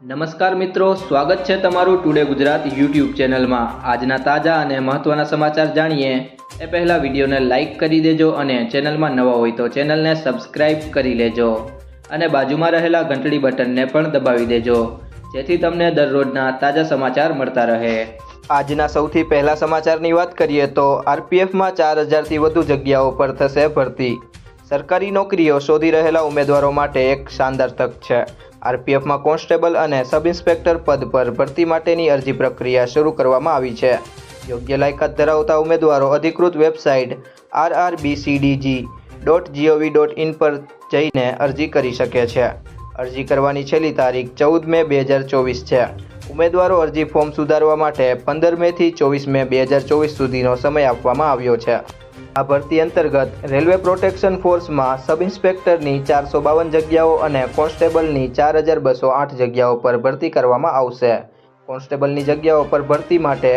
નમસ્કાર મિત્રો, સ્વાગત છે તમારું ટુડે ગુજરાત યુટ્યુબ ચેનલમાં. આજના તાજા અને મહત્ત્વના સમાચાર જાણીએ. એ પહેલાં વિડીયોને લાઇક કરી દેજો અને ચેનલમાં નવા હોય તો ચેનલને સબસ્ક્રાઇબ કરી લેજો. અને બાજુમાં રહેલા ઘંટડી બટનને પણ દબાવી દેજો. જેથી તમને દરરોજના તાજા સમાચાર મળતા રહે. આજના સૌથી પહેલા સમાચારની વાત કરીએ તો આરપીએફમાં ચાર હજારથી વધુ જગ્યાઓ પર થશે ભરતી. સરકારી નોકરીઓ શોધી રહેલા ઉમેદવારો માટે એક શાનદાર તક છે. આરપીએફમાં કોન્સ્ટેબલ અને સબ ઇન્સ્પેક્ટર પદ પર ભરતી માટેની અરજી પ્રક્રિયા શરૂ કરવામાં આવી છે. યોગ્ય લાયકાત ધરાવતા ઉમેદવારો અધિકૃત website RRBCDG dot GOV dot in પર જઈને અરજી કરી શકે છે. અરજી કરવાની છેલ્લી તારીખ ચૌદ મે બે હજાર ચોવીસ છે. ઉમેદવારો અરજી ફોર્મ સુધારવા માટે પંદર મેથી ચોવીસ મે બે હજાર ચોવીસ સુધીનો સમય આપવામાં આવ્યો છે. આ ભરતી અંતર્ગત રેલવે પ્રોટેક્શન ફોર્સમાં સબ ઇન્સ્પેક્ટરની ચારસો બાવન જગ્યાઓ અને કોન્સ્ટેબલની ચાર હજાર બસો આઠ જગ્યાઓ પર ભરતી કરવામાં આવશે. કોન્સ્ટેબલની જગ્યાઓ પર ભરતી માટે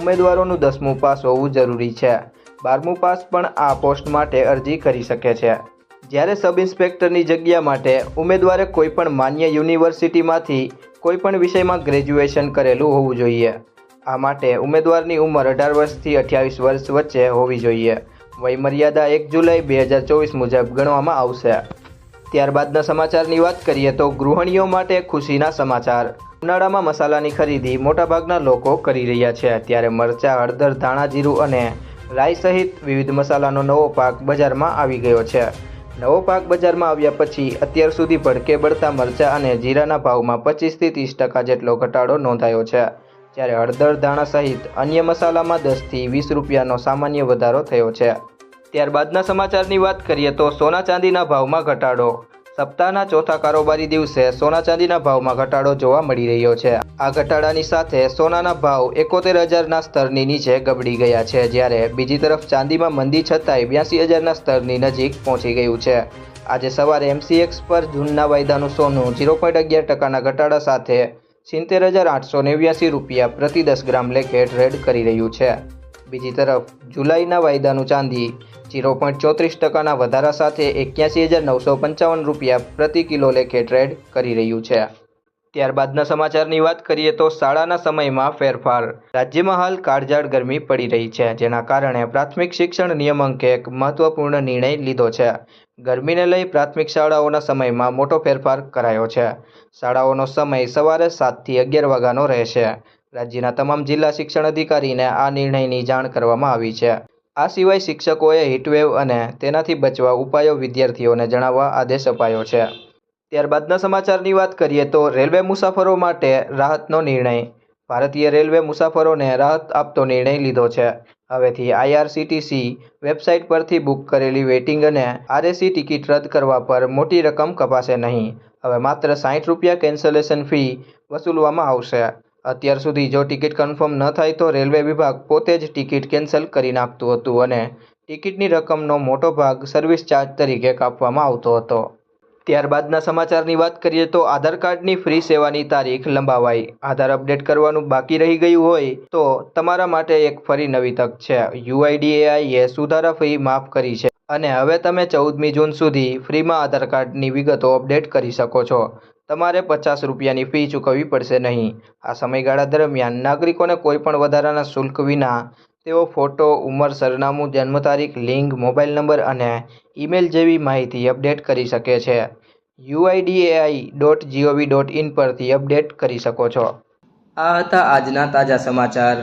ઉમેદવારોનું દસમું પાસ હોવું જરૂરી છે. બારમું પાસ પણ આ પોસ્ટ માટે અરજી કરી શકે છે. જ્યારે સબ ઇન્સ્પેક્ટરની જગ્યા માટે ઉમેદવારે કોઈપણ માન્ય યુનિવર્સિટીમાંથી કોઈપણ વિષયમાં ગ્રેજ્યુએશન કરેલું હોવું જોઈએ. આ માટે ઉમેદવારની ઉંમર અઢાર વર્ષથી અઠ્યાવીસ વર્ષ વચ્ચે હોવી જોઈએ. વયમર્યાદા એક જુલાઈ બે હજાર ચોવીસ મુજબ ગણવામાં આવશે. ત્યારબાદના સમાચારની વાત કરીએ તો ગૃહિણીઓ માટે ખુશીના સમાચાર. ઉનાળામાં મસાલાની ખરીદી મોટાભાગના લોકો કરી રહ્યા છે. ત્યારે મરચાં, હળદર, ધાણા જીરું અને રાઈ સહિત વિવિધ મસાલાનો નવો પાક બજારમાં આવી ગયો છે. નવો પાક બજારમાં આવ્યા પછી અત્યાર સુધી ભડકે બળતા મરચાં અને જીરાના ભાવમાં પચીસથી ત્રીસ ટકા જેટલો ઘટાડો નોંધાયો છે. જ્યારે હળદર, ધાણા સહિત અન્ય મસાલામાં દસથી વીસ રૂપિયાનો સામાન્ય વધારો થયો છે. ત્યારબાદના સમાચારની વાત કરીએ તો સોના ચાંદીના ભાવમાં ઘટાડો સપ્તાહના ચોથા કારોબારી દિવસે સોના ચાંદીના ભાવમાં ઘટાડો જોવા મળી રહ્યો છે. આ ઘટાડાની સાથે સોનાના ભાવ એકોતેર હજારના સ્તરની નીચે ગબડી ગયા છે, જ્યારે બીજી તરફ ચાંદીમાં મંદી છતાંય બ્યાસી હજારના સ્તરની નજીક પહોંચી ગયું છે. આજે સવારે એમસીએક્સ પર જૂનના વાયદાનું સોનું ઝીરો પોઈન્ટ અગિયાર ટકાના ઘટાડા સાથે સિત્તેર હજાર આઠસો નેવ્યાસી રૂપિયા પ્રતિ દસ ગ્રામ લેખે ટ્રેડ કરી રહ્યું છે. બીજી તરફ જુલાઈના વાયદાનું ચાંદી ઝીરો પોઈન્ટ ચોત્રીસ ટકાના વધારા સાથે એક્યાસી હજાર નવસો પંચાવન રૂપિયા પ્રતિ કિલો લેખે ટ્રેડ કરી રહ્યું છે. ત્યારબાદના સમાચારની વાત કરીએ તો શાળાના સમયમાં ફેરફાર. રાજ્યમાં હાલ કાળઝાળ ગરમી પડી રહી છે, જેના કારણે પ્રાથમિક શિક્ષણ નિયમ અંકે એક મહત્વપૂર્ણ નિર્ણય લીધો છે. ગરમીને લઈ પ્રાથમિક શાળાઓના સમયમાં મોટો ફેરફાર કરાયો છે. શાળાઓનો સમય સવારે સાતથી અગિયાર વાગ્યાનો રહેશે. રાજ્યના તમામ જિલ્લા શિક્ષણ અધિકારીને આ નિર્ણયની જાણ કરવામાં આવી છે. આ સિવાય શિક્ષકોએ હીટવેવ અને તેનાથી બચવા ઉપાયો વિદ્યાર્થીઓને જણાવવા આદેશ અપાયો છે. ત્યારબાદના સમાચારની વાત કરીએ તો રેલવે મુસાફરો માટે રાહતનો નિર્ણય. ભારતીય રેલવે મુસાફરોને રાહત આપતો નિર્ણય લીધો છે. હવેથી આઈઆરસીટીસી વેબસાઇટ પરથી બુક કરેલી વેઇટિંગ અને આરએસી ટિકિટ રદ કરવા પર મોટી રકમ કપાશે નહીં. હવે માત્ર સાઠ રૂપિયા કેન્સલેશન ફી વસૂલવામાં આવશે. અત્યાર સુધી જો ટિકિટ કન્ફર્મ ન થાય તો રેલવે વિભાગ પોતે જ ટિકિટ કેન્સલ કરી નાખતું હતું અને ટિકિટની રકમનો મોટો ભાગ સર્વિસ ચાર્જ તરીકે કાપવામાં આવતો હતો. ત્યારબાદના સમાચારની વાત કરીએ તો આધાર કાર્ડની ફ્રી સેવાની તારીખ લંબાવાઈ. આધાર અપડેટ કરવાનું બાકી રહી ગયું હોય તો તમારા માટે એક ફરી નવી તક છે. યુઆઈડીએઆઈએ સુધારા ફી માફ કરી છે. અને હવે તમે ચૌદમી જૂન સુધી ફ્રીમાં આધાર કાર્ડની વિગતો અપડેટ કરી શકો છો. તમારે પચાસ રૂપિયાની ફી ચૂકવવી પડશે નહીં. આ સમયગાળા દરમિયાન નાગરિકોને કોઈપણ વધારાના શુલ્ક વિના તેઓ ફોટો, ઉંમર, સરનામું, જન્મ તારીખ, લિંગ, મોબાઈલ નંબર અને ઈમેલ જેવી માહિતી અપડેટ કરી શકે છે. UIDAI dot GOV dot in પરથી અપડેટ કરી શકો છો. આ હતા આજના તાજા સમાચાર.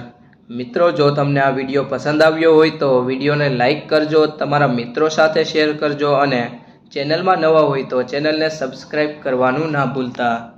મિત્રો, જો તમને આ વીડિયો પસંદ આવ્યો હોય તો વિડીયોને લાઇક કરજો, તમારા મિત્રો સાથે શેર કરજો અને ચેનલમાં નવા હોય તો ચેનલને સબસ્ક્રાઈબ કરવાનું ના ભૂલતા.